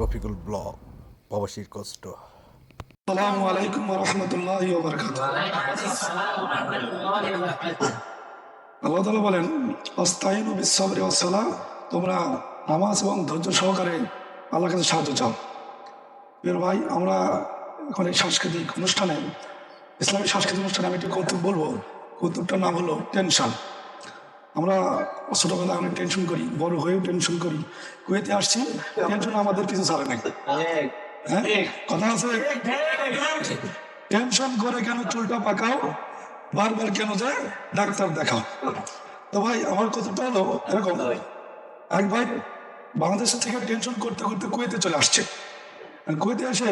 রফিকুল প্রবাসীর কষ্ট। আসসালামু আলাইকুম আল্লাহ বলেন তোমরা নামাজ এবং ধৈর্য সহকারে আল্লাহর কাছে সাহায্য চাও। বের ভাই, আমরা এখন এই সাংস্কৃতিক অনুষ্ঠানে ইসলামিক সাংস্কৃতিক অনুষ্ঠানে আমি একটু কৌতুক বলব। কৌতুকটার নাম হলো টেনশন। আমরা ছোটবেলায় অনেক টেনশন করি, বড় হয়েও টেনশন করি। কুয়েতে আসছি টেনশন আমাদের কিছু ছাড়ে নাই। হ্যাঁ? কথা আছে? টেনশন করে কেন চুলটা পাকাও? বারবার কেন যায়? ডাক্তার দেখাও। তো ভাই, আমার কথাটা হলো এরকম। এক ভাই বাংলাদেশের থেকে টেনশন করতে করতে কুয়েতে চলে আসছে। কুয়েতে এসে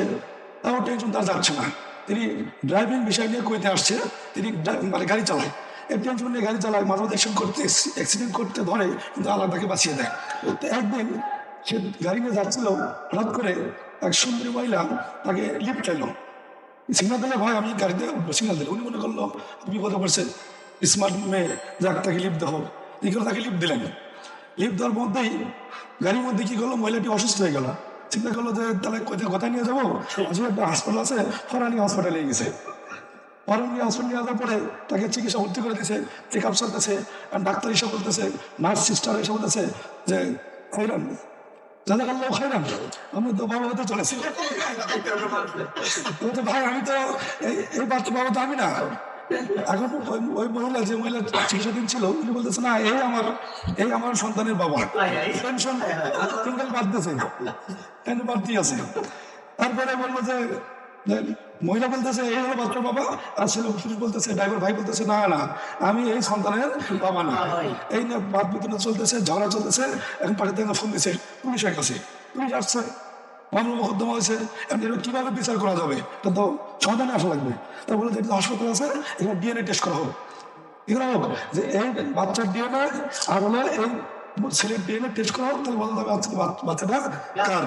তাও টেনশন তার যাচ্ছে না। তিনি ড্রাইভিং বিষয় নিয়ে কুয়েতে আসছে, তিনি মানে গাড়ি চালায়। টেনশন নিয়ে গাড়ি চালায় মাঝে মাঝে করতে অ্যাক্সিডেন্ট করতে ধরে কিন্তু আল্লাহ তাকে বাঁচিয়ে দেয়। তো একদিন সে গাড়ি নিয়ে যাচ্ছিল হঠাৎ করে এক সুন্দরী মহিলা তাকে লিফট এলো সিগনাল দিলে ভাই আমি গাড়িতে সিগনাল দিলে। উনি মনে করল বিপদে পড়ছে স্মার্ট মেয়ে যাক তাকে লিফট দেবো এই করে তাকে লিফ্ট দিলেন। লিফ্ট দেওয়ার মধ্যেই গাড়ির মধ্যে কি করল? মহিলাটি অসুস্থ হয়ে গেল। চিন্তা করল যে তাহলে কোথায় কোথায় নিয়ে যাব? আসলে একটা হাসপাতাল আছে ফরানি হসপিটালে গেছে। পরে তাকে চিকিৎসা ভর্তি করে দিয়েছে, চেক আপ চলতেছে ডাক্তার এসে বলতেছে নার্স সিস্টার এসে বলতেছে যে চিকিৎসাধীন ছিল বলতেছে, না, এই আমার এই আমার সন্তানের বাবা। টেনশন বাদ দিয়েছে। বাদ দিয়ে আছে। তারপরে বলল যে যে মহিলা বলতেছে এই হলো বাচ্চার বাবা। আর ছেলে পুরুষ বলতেছে ড্রাইভার ভাই বলতেছে না না আমি এই সন্তানের বাবা না। এই নিয়ে বাদ বিতরণ চলতেছে ঝগড়া চলতেছে এখন থেকে ফোন দিচ্ছে পুলিশের কাছে পুলিশ আসছে। মামলা মোকদ্দমা হয়েছে কীভাবে বিচার করা যাবে? এটা তো সমাধানে আসা লাগবে। তা বলে যে হাসপাতাল আছে এখানে ডিএনএ টেস্ট করা হোক। এগুলো হোক যে এই বাচ্চার ডিএনএ আর হলো এই টেস্ট করা হোক তাহলে বলা যাবে কার?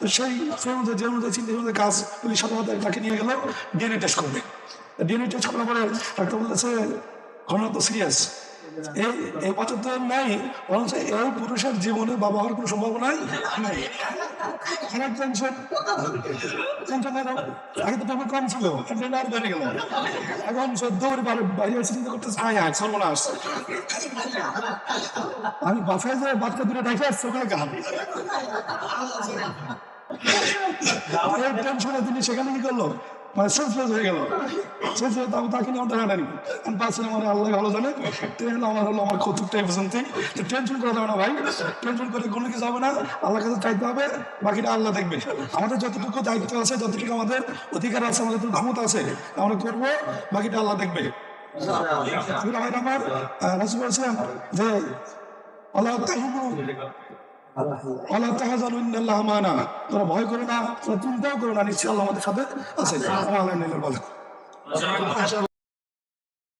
তো সেই সেই যে অনুযায়ী চিন্তা কাজ পুলিশ সাথে তাকে নিয়ে গেল ডিএনএ টেস্ট করবে। ডিএনএ টেস্ট করার পরে ডাক্তার বলেছে, ঘটনা তো সিরিয়াস তো নাই। বরঞ্চ এই পুরুষের জীবনে বাবা হওয়ার কোনো সম্ভাবনাই আগে তো কম ছিল। এখন বাইরে চিন্তা সর্বনাশ। আমি বাসায় বাচ্চা দেখে আসছে, ওখানে এই টেনশনে তিনি সেখানে কি করল? মানে সেন্সলেস হয়ে গেল। সেন্সলেস তাকে তাকে নিয়ে দেখা নেই আমি পাচ্ছিলাম মানে আল্লাহ ভালো জানে। হলো আমার হলো আমার কৌতুকটাই পর্যন্ত তো টেনশন করা যাবে না ভাই। টেনশন করে কোনো কিছু হবে না। আল্লাহর কাছে চাইতে হবে, বাকিটা আল্লাহ দেখবে। আমাদের যতটুকু দায়িত্ব আছে, যতটুকু আমাদের অধিকার আছে, আমাদের ক্ষমতা আছে, আমরা করব, বাকিটা আল্লাহ দেখবে। আমার রাসুল বলছিলাম যে, আল্লাহ তোরা ভয় করো না তোরা চিন্তাও করো না নিশ্চয় আল্লাহ আমাদের সাথে আছে।